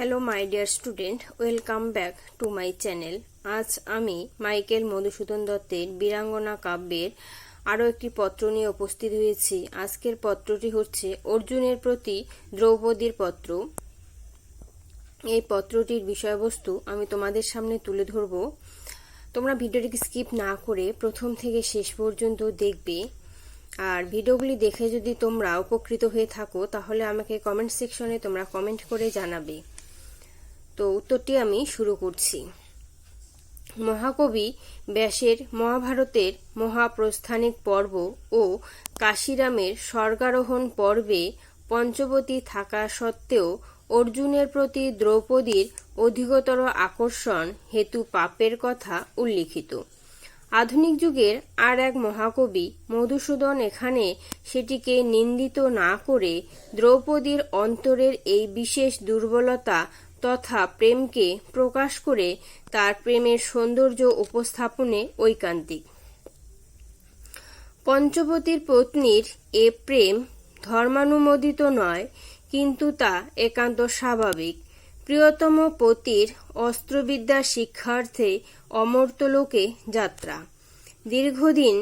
Hello my dear student welcome back to my channel আজ আমি Michael Madhusudan দত্তের বীরাঙ্গনা কাব্যের আরও একটি পত্র নিয়ে উপস্থিত হয়েছি। আজকের পত্রটি হচ্ছে অর্জুনের প্রতি দ্রৌপদীর পত্র। এই পত্রটির বিষয়বস্তু আমি তোমাদের সামনে তুলে ধরব। তোমরা ভিডিওটিকে স্কিপ না করে প্রথম থেকে শেষ পর্যন্ত দেখবে। আর ভিডিওগুলি দেখে যদি তোমরা উপকৃত হয়ে থাকো, তাহলে আমাকে কমেন্ট সেকশনে তোমরা কমেন্ট করে জানাবে। তো উত্তরটি আমি শুরু করছি। মহাকবি ব্যাসের মহাভারতের মহাপ্রস্থানিক পর্ব ও কাশিরামের স্বর্গারোহণ পর্বে পঞ্চবতী থাকা সত্ত্বেও অর্জুনের প্রতি দ্রৌপদীর অধিকতর আকর্ষণ হেতু পাপের কথা উল্লিখিত। আধুনিক যুগের আর এক মহাকবি মধুসূদন এখানে সেটিকে নিন্দিত না করে দ্রৌপদীর অন্তরের এই বিশেষ দুর্বলতা তথা প্রেমকে প্রকাশ করে তার প্রেমের সৌন্দর্য উপস্থাপনে ঐকান্তিক। পঞ্চবতীর পত্নীর এ প্রেম ধর্মানুমোদিত নয়, কিন্তু তা একান্ত স্বাভাবিক। প্রিয়তম পতির অস্ত্রবিদ্যা শিক্ষার্থে অমর্তলোকে যাত্রা। দীর্ঘদিন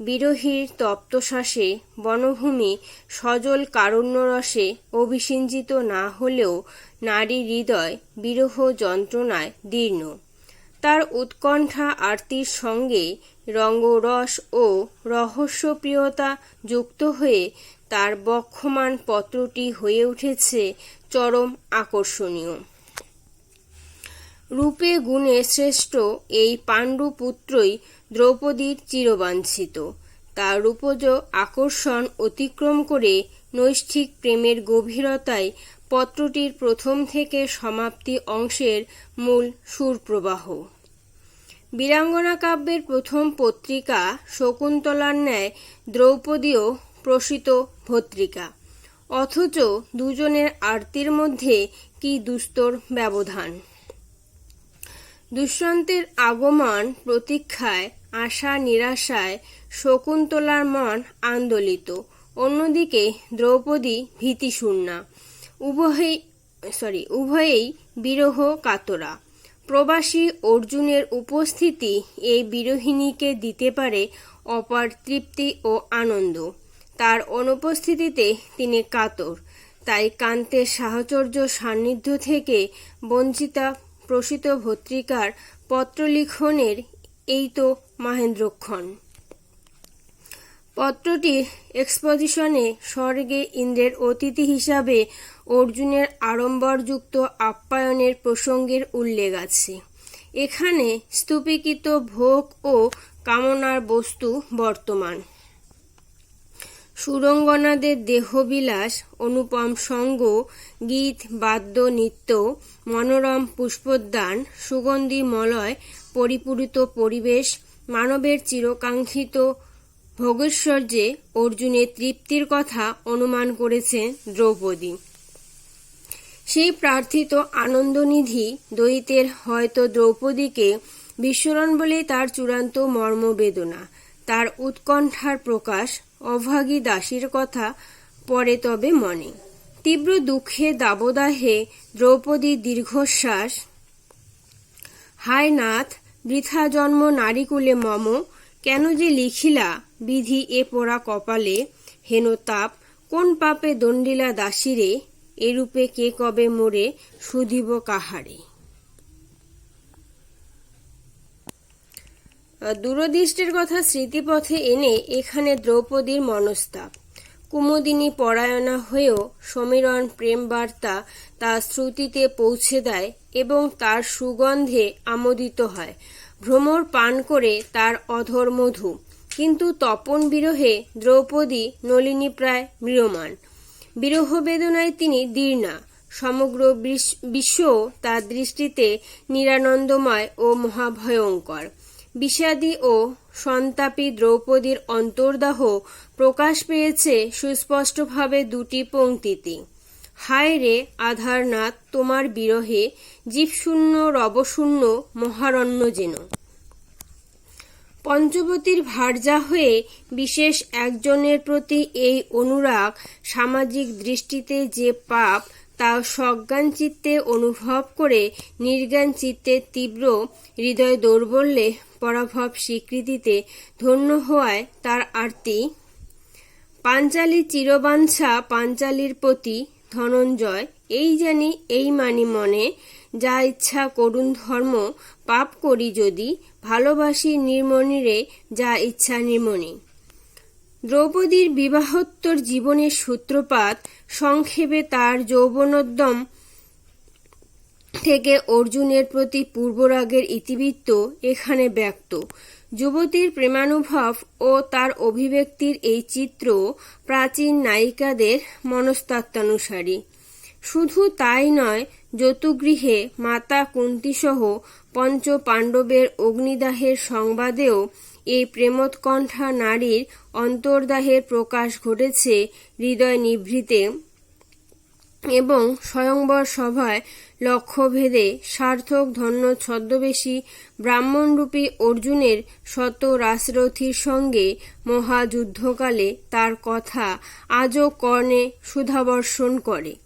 বিরহীর তপ্তশ্বাসে বনভূমি সজল কারুণ্যরসে অভিসিঞ্চিত না হলেও নারী হৃদয় বিরহ যন্ত্রণায় দীর্ণ। তার উৎকণ্ঠা আরতির সঙ্গে রঙ্গরস ও রহস্যপ্রিয়তা যুক্ত হয়ে তার বক্ষমান পত্রটি হয়ে উঠেছে চরম আকর্ষণীয়। রূপে গুণে শ্রেষ্ঠ এই পাণ্ডু পুত্রই দ্রৌপদীর চিরবাঞ্ছিত। তার রূপজ আকর্ষণ অতিক্রম করে নৈষ্ঠিক প্রেমের গভীরতায় পত্রটির প্রথম থেকে সমাপ্তি অংশের মূল সুরপ্রবাহ। বীরাঙ্গনা কাব্যের প্রথম পত্রিকা শকুন্তলার ন্যায় দ্রৌপদীও প্রসিত ভত্রিকা অথচ দুজনের আরতির মধ্যে কি দুস্তর ব্যবধান? দুষ্যন্তের আগমন প্রতীক্ষায়, আশা নিরাশায় শকুন্তলার মন আন্দোলিত। অন্যদিকে দ্রৌপদী ভীতিশূন্যা। উভয়েই সরি উভয়েই বিরহ কাতরা। প্রবাসী অর্জুনের উপস্থিতি এই বিরোহিণীকে দিতে পারে অপার তৃপ্তি ও আনন্দ। তার অনুপস্থিতিতে তিনি কাতর। তাই কান্তের সাহচর্য সান্নিধ্য থেকে বঞ্চিতা প্রসিত ভত্রিকার পত্রলিখনের এই তো মহেন্দ্রক্ষণ। পত্রটির এক্সপোজিশনে স্বর্গে ইন্দ্রের অতিথি হিসাবে অর্জুনের আড়ম্বরযুক্ত আপ্যায়নের প্রসঙ্গের উল্লেখ আছে। এখানে স্তূপীকৃত ভোগ ও কামনার বস্তু বর্তমান। সুরঙ্গনাদের দেহবিলাস, অনুপম সঙ্গ, গীত, বাদ্য, নৃত্য, মনোরম পুষ্পোদ্যান, সুগন্ধি মলয়, পরিপূরিত পরিবেশ, মানবের চিরকাঙ্ক্ষিত ভোগৈশ্বর্যে অর্জুনের তৃপ্তির কথা অনুমান করেছে দ্রৌপদী। সেই প্রার্থিত আনন্দনিধি দ্বৈতের হয়তো দ্রৌপদীকে বিস্মরণ বলেই তার চূড়ান্ত মর্মবেদনা, তার উৎকণ্ঠার প্রকাশ অভাগী দাসীর কথা পরে তবে মনে। তীব্র দুঃখে দাবদাহে দ্রৌপদী দীর্ঘশ্বাস, হায় নাথ, বৃথা জন্ম নারীকুলে মম কেন যে লিখিলা বিধি এ পোড়া কপালে, হেন তাপ, কোন পাপে দণ্ডিলা দাসীরে, এরূপে কে কবে মোরে সুধিব কাহারে? দূরদৃষ্টির কথা স্মৃতিপথে এনে এখানে দ্রৌপদীর মনস্তাপ। কুমুদিনী পরায়ণা হয়েও সমীরণ প্রেম বার্তা তার শ্রুতিতে পৌঁছে দেয় এবং তার সুগন্ধে আমোদিত হয়। ভ্রমর পান করে তার অধর মধু। কিন্তু তপন বিরহে দ্রৌপদী নলিনী প্রায় মৃয়মান বিরহ বেদনায় তিনি দীর্ণা। সমগ্র বিশ্ব তার দৃষ্টিতে নিরানন্দময় ও মহাভয়ঙ্কর। বিষাদী ও সন্তাপী দ্রৌপদীর অন্তর্দাহ প্রকাশ পেয়েছে সুস্পষ্টভাবে দুটি পংক্তিতে হায় রে আধারনাথ, তোমার বিরহে জীবশূন্য, রবশূন্য, মহারণ্য যেন। পঞ্চবতীর ভার্যা হয়ে বিশেষ একজনের প্রতি এই অনুরাগ সামাজিক দৃষ্টিতে যে পাপ, তা সজ্ঞান চিত্তে অনুভব করে নির্জ্ঞান চিত্তে তীব্র হৃদয় দৌর্বল্যে পরাভব স্বীকৃতিতে ধন্য হওয়ায় তার আরতি। পাঞ্চালী চিরবাঞ্ছা, পাঞ্চালীর প্রতি ধনঞ্জয়, এই জানি, এই মানি মনে, যা ইচ্ছা করুণ ধর্ম, পাপ করি যদি, ভালোবাসি নির্মণিরে যা ইচ্ছা নির্মণি। দ্রৌপদীর বিবাহোত্তর জীবনের সূত্রপাত সংক্ষেপে তার যৌবনোদ্যম থেকে অর্জুনের প্রতি পূর্বরাগের ইতিবৃত্ত এখানে ব্যক্ত। যুবতীর প্রেমানুভব ও তার অভিব্যক্তির এই চিত্র প্রাচীন নায়িকাদের মনস্তাত্ত্বানুসারী। শুধু তাই নয়, যতুগৃহে মাতা কুন্তিসহ পঞ্চ পাণ্ডবের অগ্নিদাহের সংবাদেও এই প্রেমোৎকণ্ঠা নারীর অন্তর্দাহের প্রকাশ ঘটেছে হৃদয় নিভৃতে এবং স্বয়ংবর সভায় লক্ষ্যভেদে সার্থক, ধন্য, ছদ্মবেশী, ব্রাহ্মণরূপী অর্জুনের শত রাসরথীর সঙ্গে মহাযুদ্ধকালে তার কথা আজও কর্ণে সুধাবর্ষণ করে।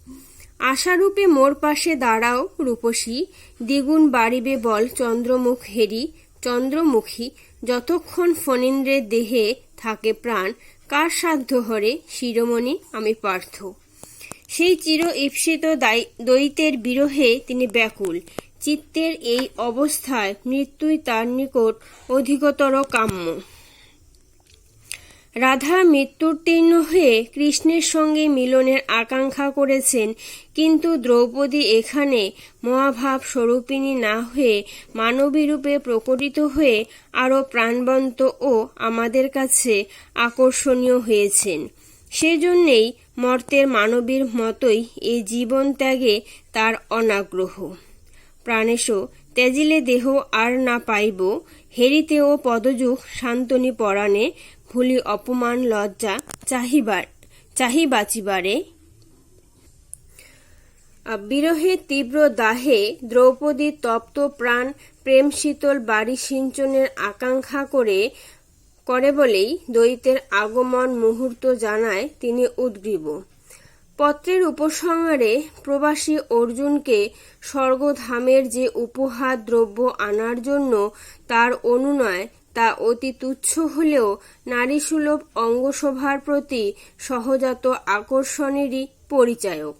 আশারূপে মোর পাশে দাঁড়াও রূপসী, দ্বিগুণ বাড়িবে বল চন্দ্রমুখ হেরি, চন্দ্রমুখী, যতক্ষণ ফণীন্দ্রের দেহে থাকে প্রাণ, কার সাধ্য হরে শিরোমণি আমি পার্থ। সেই চির ঈপ্সিত দ্বৈতের বিরহে তিনি ব্যাকুল। চিত্তের এই অবস্থায় মৃত্যুই তার নিকট অধিকতর কাম্য। রাধা মৃত্যুর্তীর্ণ হয়ে কৃষ্ণের সঙ্গে মিলনের আকাঙ্ক্ষা করেছেন, কিন্তু দ্রৌপদী এখানে মহাভাব স্বরূপিণী না হয়ে মানবী রূপে প্রকটিত হয়ে আরও প্রাণবন্ত ও আমাদের কাছে আকর্ষণীয় হয়েছেন। সেজন্যেই মর্তের মানবীর মতোই এই জীবন ত্যাগে তার অনাগ্রহ। প্রাণেশ, ত্যাজিলে দেহ আর না পাইব, হেরিতেও পদযুগ শান্তনি পরাণে ভুলি অপমান লজ্জা চাহিবার, চাহি বাঁচিবারে। বিরহে তীব্র দাহে দ্রৌপদী তপ্ত প্রাণ, প্রেম শীতল বাড়ি সিঞ্চনের আকাঙ্ক্ষা করে করে বলেই দ্বৈতের আগমন মুহূর্ত জানায় তিনি উদ্গ্রীব। পত্রের উপসংহারে প্রবাসী অর্জুনকে স্বর্গধামের যে উপহার দ্রব্য আনার জন্য তার অনুনয় তা অতি তুচ্ছ হলেও নারীসুলভ অঙ্গশোভার প্রতি সহজাত আকর্ষণেরই পরিচায়ক।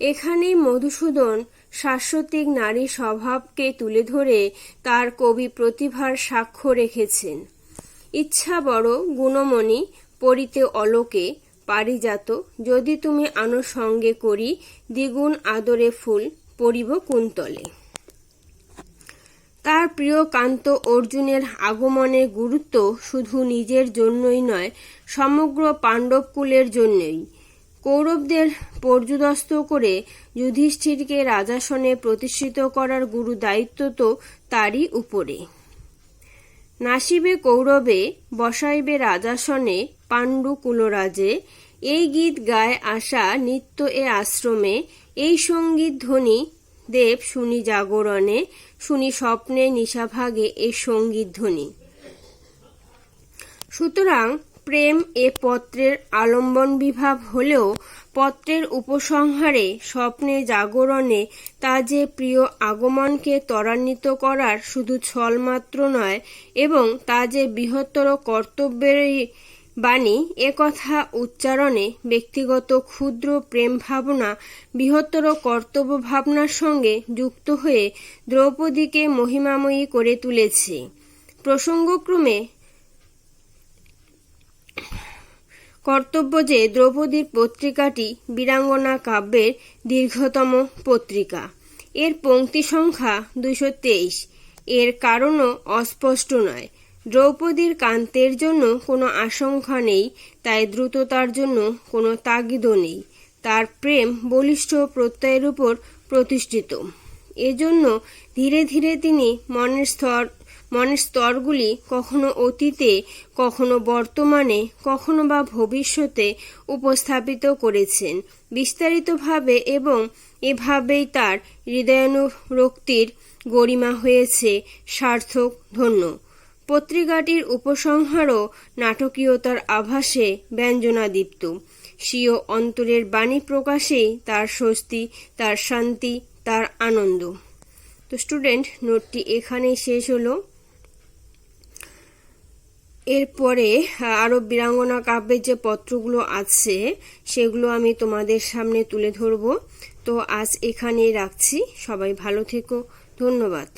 এখানেই মধুসূদন শাশ্বতিক নারী স্বভাবকে তুলে ধরে তার কবি প্রতিভার সাক্ষ্য রেখেছেন। ইচ্ছা বড় গুণমণি পরিতে অলোকে পারিজাত, যদি তুমি আনুসঙ্গে করি দ্বিগুণ আদরে ফুল পরিব কুন্তলে। তার প্রিয় কান্ত অর্জুনের আগমনের গুরুত্ব শুধু নিজের জন্যই নয়, সমগ্র পাণ্ডবকুলের জন্যই। কৌরবদের পর্যুদস্ত করে যুধিষ্ঠিরকে রাজাসনে প্রতিষ্ঠিত করার গুরু দায়িত্ব তো তারই উপরে। নাসিবে কৌরবে বসাইবে রাজাসনে পাণ্ডু কুলরাজে। এই গীত গায় আসা নিত্য এ আশ্রমে। এই সংগীত ধ্বনি দেব শুনি জাগরণে, শুনি স্বপ্নে নিশাভাগে এই সংগীত ধ্বনি। সুতরাং প্রেম এ পত্রের আলম্বন বিভাব হলেও পত্রের উপসংহারে স্বপ্নে জাগরণে তা যে প্রিয় আগমনকে ত্বরান্বিত করার শুধু ছলমাত্র নয়, এবং তা যে বৃহত্তর কর্তব্যেরই বাণী একথা উচ্চারণে ব্যক্তিগত ক্ষুদ্র প্রেম ভাবনা, বৃহত্তর কর্তব্য ভাবনার সঙ্গে যুক্ত হয়ে দ্রৌপদীকে মহিমাময়ী করে তুলেছে। প্রসঙ্গক্রমে কর্তব্য যে দ্রৌপদীর পত্রিকাটি বীরাঙ্গনা কাব্যের দীর্ঘতম পত্রিকা। এর পংক্তি সংখ্যা দুইশো তেইশ। এর কারণও অস্পষ্ট নয়। দ্রৌপদীর কান্তের জন্য কোনো আশঙ্কা নেই, তাই দ্রুততার জন্য কোনো তাগিদও নেই। তার প্রেম বলিষ্ঠ প্রত্যয়ের উপর প্রতিষ্ঠিত। এজন্য ধীরে ধীরে তিনি মনের স্তর মনের স্তরগুলি কখনো অতীতে, কখনো বর্তমানে, কখনো বা ভবিষ্যতে উপস্থাপিত করেছেন। বিস্তারিতভাবে এবং এভাবেই তার হৃদয়ানুরক্তির গরিমা হয়েছে সার্থক ধন্য। পত্রিকাটির উপসংহারও নাটকীয়তার আভাসে ব্যঞ্জনাদীপ্ত। স্বীয় অন্তরের বাণী প্রকাশেই তার স্বস্তি, তার শান্তি, তার আনন্দ। তো স্টুডেন্ট, নোটটি এখানেই শেষ হলো। এরপরে আরও বীরাঙ্গনা কাব্যের যে পত্রগুলো আছে, সেগুলো আমি তোমাদের সামনে তুলে ধরব। তো আজ এখানেই রাখছি। সবাই ভালো থেকো। ধন্যবাদ।